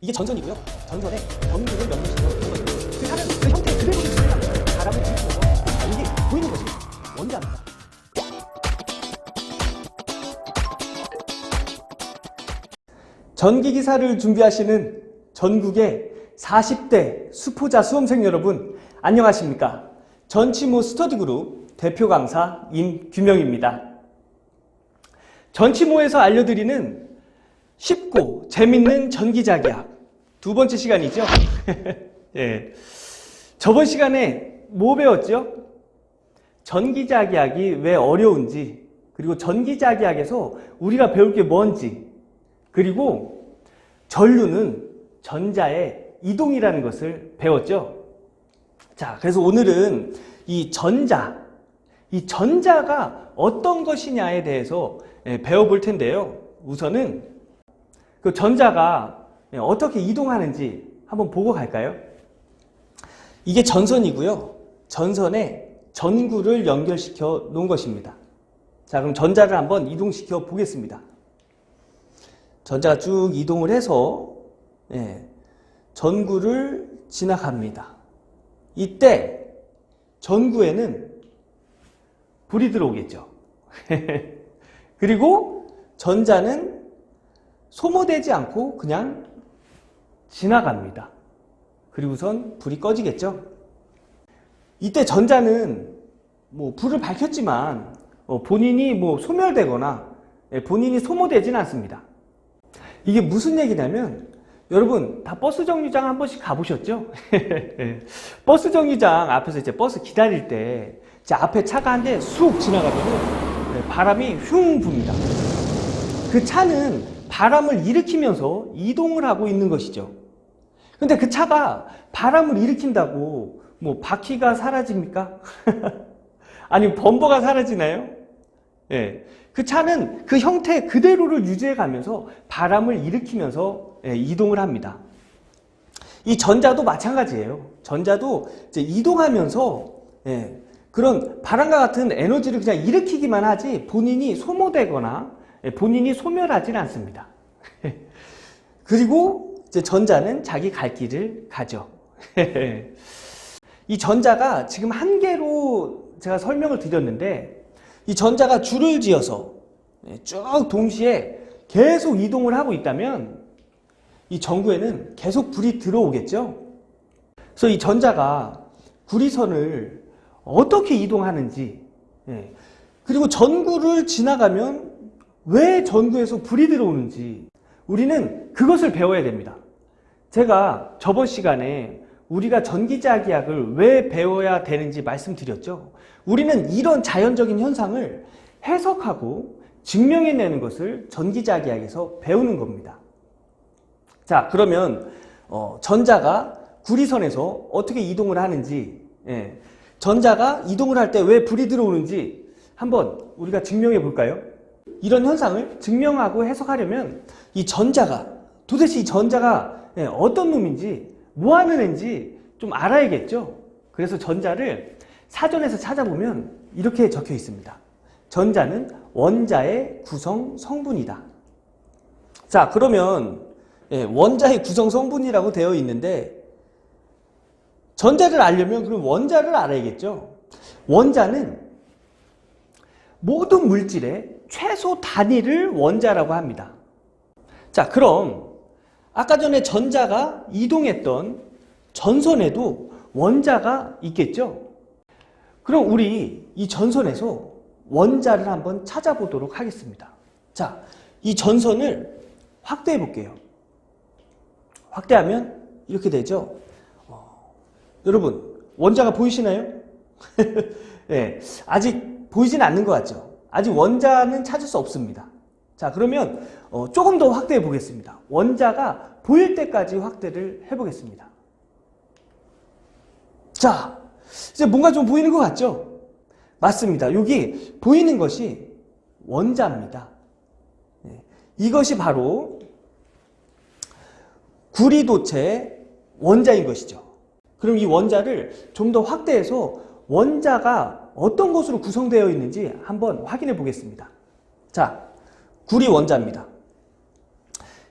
이게 전선이고요. 전선에 놓은 거죠. 그 사는 그 형태 그대로 유지하면 바람을 들이면서 이게 보이는 것이 원자입니다. 전기 기사를 준비하시는 전국의 40대 수포자 수험생 여러분 안녕하십니까? 전치모 스터디그룹 대표 강사 임규명입니다. 전치모에서 알려드리는 쉽고 재밌는 전기자기학 두 번째 시간이죠. 예. 저번 시간에 뭐 배웠죠? 전기자기학이 왜 어려운지 그리고 전기자기학에서 우리가 배울 게 뭔지 그리고 전류는 전자의 이동이라는 것을 배웠죠. 자, 그래서 오늘은 이 전자, 이 전자가 어떤 것이냐에 대해서 예, 배워볼 텐데요. 우선은 그 전자가 예, 어떻게 이동하는지 한번 보고 갈까요? 이게 전선이고요. 전선에 전구를 연결시켜 놓은 것입니다. 자, 그럼 전자를 한번 이동시켜 보겠습니다. 전자가 쭉 이동을 해서 예, 전구를 지나갑니다. 이때 전구에는 불이 들어오겠죠. 그리고 전자는 소모되지 않고 그냥 지나갑니다. 그리고선 불이 꺼지겠죠. 이때 전자는 뭐 불을 밝혔지만 어, 본인이 뭐 소멸되거나 예, 본인이 소모되지는 않습니다. 이게 무슨 얘기냐면 여러분 다 버스 정류장 한 번씩 가보셨죠? 예. 버스 정류장 앞에서 이제 버스 기다릴 때 이제 앞에 차가 한 대 쑥 지나가면 바람이 흉 붑니다. 그 차는 바람을 일으키면서 이동을 하고 있는 것이죠. 근데 그 차가 바람을 일으킨다고 뭐 바퀴가 사라집니까? 아니 범버가 사라지나요? 예. 그 차는 그 형태 그대로를 유지해 가면서 바람을 일으키면서 예, 이동을 합니다. 이 전자도 마찬가지예요. 전자도 이제 이동하면서 예, 그런 바람과 같은 에너지를 그냥 일으키기만 하지 본인이 소모되거나 예, 본인이 소멸하지는 않습니다. 그리고 이제 전자는 자기 갈 길을 가죠. 이 전자가 지금 한 개로 제가 설명을 드렸는데 이 전자가 줄을 지어서 예, 쭉 동시에 계속 이동을 하고 있다면 이 전구에는 계속 불이 들어오겠죠. 그래서 이 전자가 구리선을 어떻게 이동하는지 예, 그리고 전구를 지나가면 왜 전구에서 불이 들어오는지 우리는 그것을 배워야 됩니다. 제가 저번 시간에 우리가 전기자기학을 왜 배워야 되는지 말씀드렸죠. 우리는 이런 자연적인 현상을 해석하고 증명해내는 것을 전기자기학에서 배우는 겁니다. 자, 그러면 어, 전자가 구리선에서 어떻게 이동을 하는지, 예, 전자가 이동을 할 때 왜 불이 들어오는지 한번 우리가 증명해 볼까요? 이런 현상을 증명하고 해석하려면 이 전자가 도대체 이 전자가 예, 어떤 놈인지 뭐 하는 애인지 좀 알아야겠죠. 그래서 전자를 사전에서 찾아보면 이렇게 적혀 있습니다. 전자는 원자의 구성 성분이다. 자, 그러면 예, 원자의 구성 성분이라고 되어 있는데 전자를 알려면 그럼 원자를 알아야겠죠. 원자는 모든 물질의 최소 단위를 원자라고 합니다. 자, 그럼 아까 전에 전자가 이동했던 전선에도 원자가 있겠죠? 그럼 우리 이 전선에서 원자를 한번 찾아보도록 하겠습니다. 자, 이 전선을 확대해 볼게요. 확대하면 이렇게 되죠? 어, 여러분, 원자가 보이시나요? 네, 아직 보이진 않는 것 같죠? 아직 원자는 찾을 수 없습니다. 자, 그러면 어, 조금 더 확대해 보겠습니다. 원자가 보일 때까지 확대를 해 보겠습니다. 자, 이제 뭔가 좀 보이는 것 같죠? 맞습니다. 여기 보이는 것이 원자입니다. 네, 이것이 바로 구리도체의 원자인 것이죠. 그럼 이 원자를 좀 더 확대해서 원자가 어떤 것으로 구성되어 있는지 한번 확인해 보겠습니다. 자, 구리 원자입니다.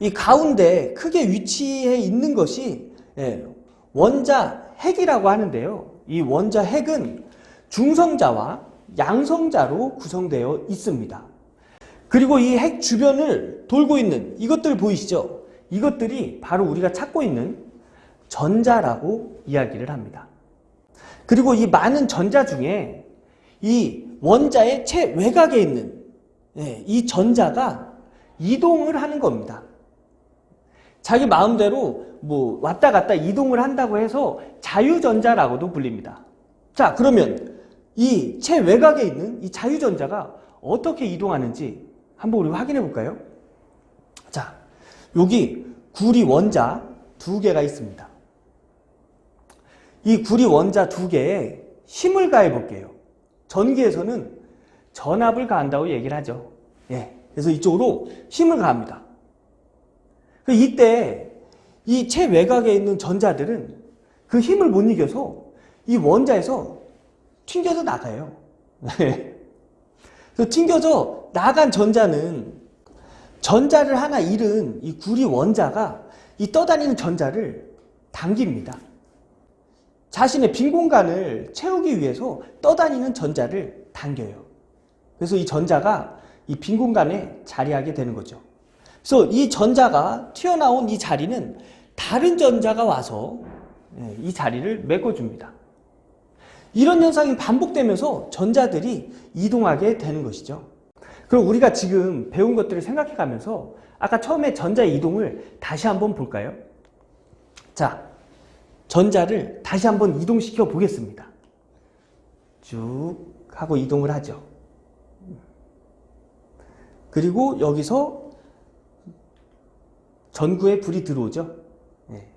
이 가운데 크게 위치해 있는 것이 예, 원자 핵이라고 하는데요. 이 원자 핵은 중성자와 양성자로 구성되어 있습니다. 그리고 이 핵 주변을 돌고 있는 이것들 보이시죠? 이것들이 바로 우리가 찾고 있는 전자라고 이야기를 합니다. 그리고 이 많은 전자 중에 이 원자의 최외곽에 있는 예, 이 전자가 이동을 하는 겁니다. 자기 마음대로 뭐 왔다 갔다 이동을 한다고 해서 자유전자라고도 불립니다. 자, 그러면 이 최외곽에 있는 이 자유전자가 어떻게 이동하는지 한번 우리 확인해 볼까요? 자, 여기 구리 원자 두 개가 있습니다. 이 구리 원자 두 개에 힘을 가해 볼게요. 전기에서는 전압을 가한다고 얘기를 하죠. 예. 그래서 이쪽으로 힘을 가합니다. 그 이때 이 최외곽에 있는 전자들은 그 힘을 못 이겨서 이 원자에서 튕겨져 나가요. 그래서 튕겨져 나간 전자는 전자를 하나 잃은 이 구리 원자가 이 떠다니는 전자를 당깁니다. 자신의 빈 공간을 채우기 위해서 떠다니는 전자를 당겨요. 그래서 이 전자가 이 빈 공간에 자리하게 되는 거죠. 그래서 이 전자가 튀어나온 이 자리는 다른 전자가 와서 예, 이 자리를 메꿔줍니다. 이런 현상이 반복되면서 전자들이 이동하게 되는 것이죠. 그럼 우리가 지금 배운 것들을 생각해 가면서 아까 처음에 전자의 이동을 다시 한번 볼까요? 자, 전자를 다시 한번 이동시켜 보겠습니다. 쭉 하고 이동을 하죠. 그리고 여기서 전구에 불이 들어오죠. 네.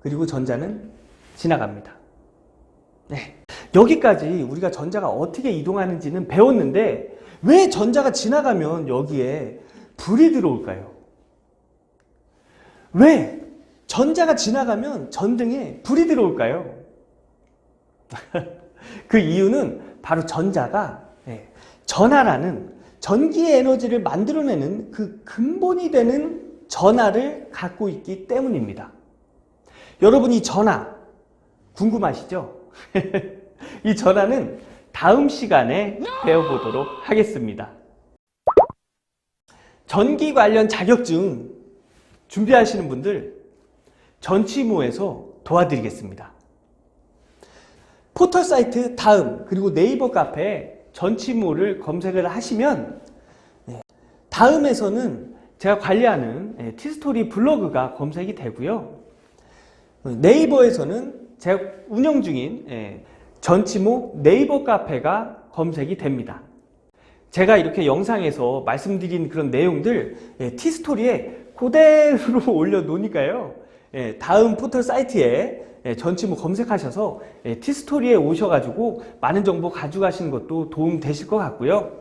그리고 전자는 지나갑니다. 네. 여기까지 우리가 전자가 어떻게 이동하는지는 배웠는데 왜 전자가 지나가면 여기에 불이 들어올까요? 왜 전자가 지나가면 전등에 불이 들어올까요? 그 이유는 바로 전자가 네, 전하라는 전기의 에너지를 만들어내는 그 근본이 되는 전하를 갖고 있기 때문입니다. 여러분 이 전하 궁금하시죠? 이 전하는 다음 시간에 배워보도록 하겠습니다. 전기 관련 자격증 준비하시는 분들 전치모에서 도와드리겠습니다. 포털 사이트 다음 그리고 네이버 카페에 전치모를 검색을 하시면 네, 다음에서는 제가 관리하는 예, 티스토리 블로그가 검색이 되고요. 네이버에서는 제가 운영 중인 예, 전치모 네이버 카페가 검색이 됩니다. 제가 이렇게 영상에서 말씀드린 그런 내용들 예, 티스토리에 그대로 올려놓으니까요. 예, 다음 포털 사이트에 예, 전치모 검색하셔서 예, 티스토리에 오셔가지고 많은 정보 가져가시는 것도 도움 되실 것 같고요.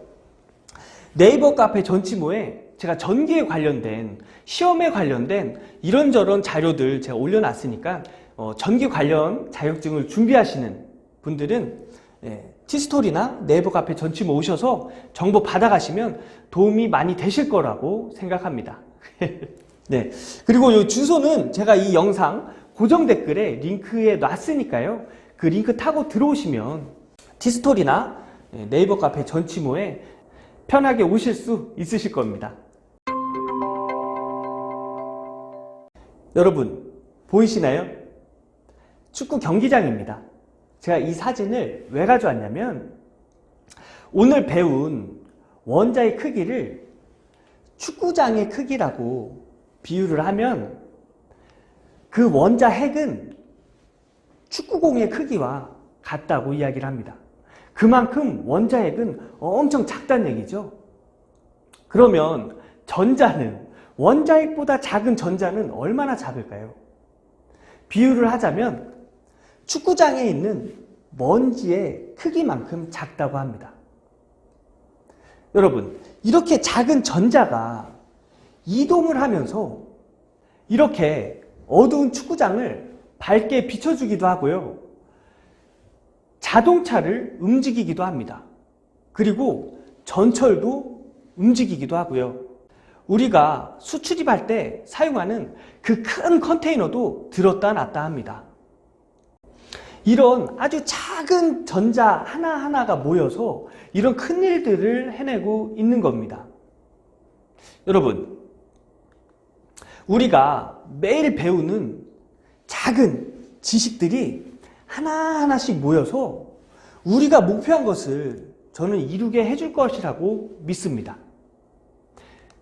네이버 카페 전치모에 제가 전기에 관련된 시험에 관련된 이런저런 자료들 제가 올려놨으니까 어, 전기 관련 자격증을 준비하시는 분들은 예, 티스토리나 네이버 카페 전치모 오셔서 정보 받아가시면 도움이 많이 되실 거라고 생각합니다. 네. 그리고 이 주소는 제가 이 영상 고정 댓글에 링크에 놨으니까요. 그 링크 타고 들어오시면 티스토리나 예, 네이버 카페 전치모에 편하게 오실 수 있으실 겁니다. 여러분, 보이시나요? 축구 경기장입니다. 제가 이 사진을 왜 가져왔냐면, 오늘 배운 원자의 크기를 축구장의 크기라고 비유를 하면, 그 원자 핵은 축구공의 크기와 같다고 이야기를 합니다. 그만큼 원자 핵은 엄청 작다는 얘기죠. 그러면 전자는 원자 핵보다 작은 전자는 얼마나 작을까요? 비유를 하자면 축구장에 있는 먼지의 크기만큼 작다고 합니다. 여러분, 이렇게 작은 전자가 이동을 하면서 이렇게 어두운 축구장을 밝게 비춰주기도 하고요. 자동차를 움직이기도 합니다. 그리고 전철도 움직이기도 하고요. 우리가 수출입할 때 사용하는 그 큰 컨테이너도 들었다 놨다 합니다. 이런 아주 작은 전자 하나하나가 모여서 이런 큰 일들을 해내고 있는 겁니다. 여러분, 우리가 매일 배우는 작은 지식들이 하나하나씩 모여서 우리가 목표한 것을 저는 이루게 해줄 것이라고 믿습니다.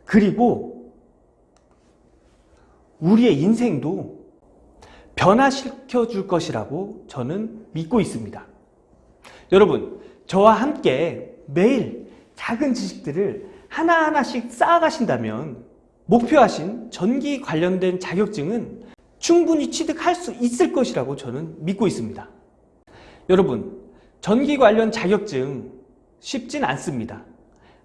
그리고 우리의 인생도 변화시켜 줄 것이라고 저는 믿고 있습니다. 여러분, 저와 함께 매일 작은 지식들을 하나하나씩 쌓아가신다면 목표하신 전기 관련된 자격증은 충분히 취득할 수 있을 것이라고 저는 믿고 있습니다. 여러분, 전기 관련 자격증 쉽진 않습니다.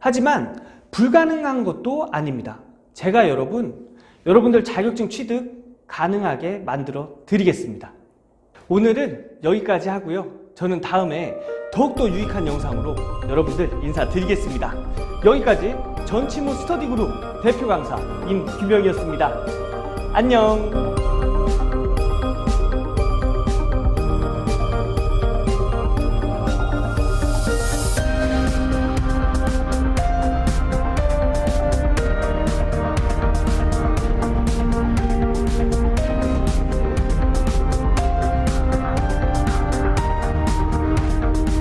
하지만 불가능한 것도 아닙니다. 제가 여러분, 여러분들 자격증 취득 가능하게 만들어 드리겠습니다. 오늘은 여기까지 하고요. 저는 다음에 더욱더 유익한 영상으로 여러분들 인사드리겠습니다. 여기까지 전치무 스터디 그룹 대표 강사 임규명이었습니다. 안녕!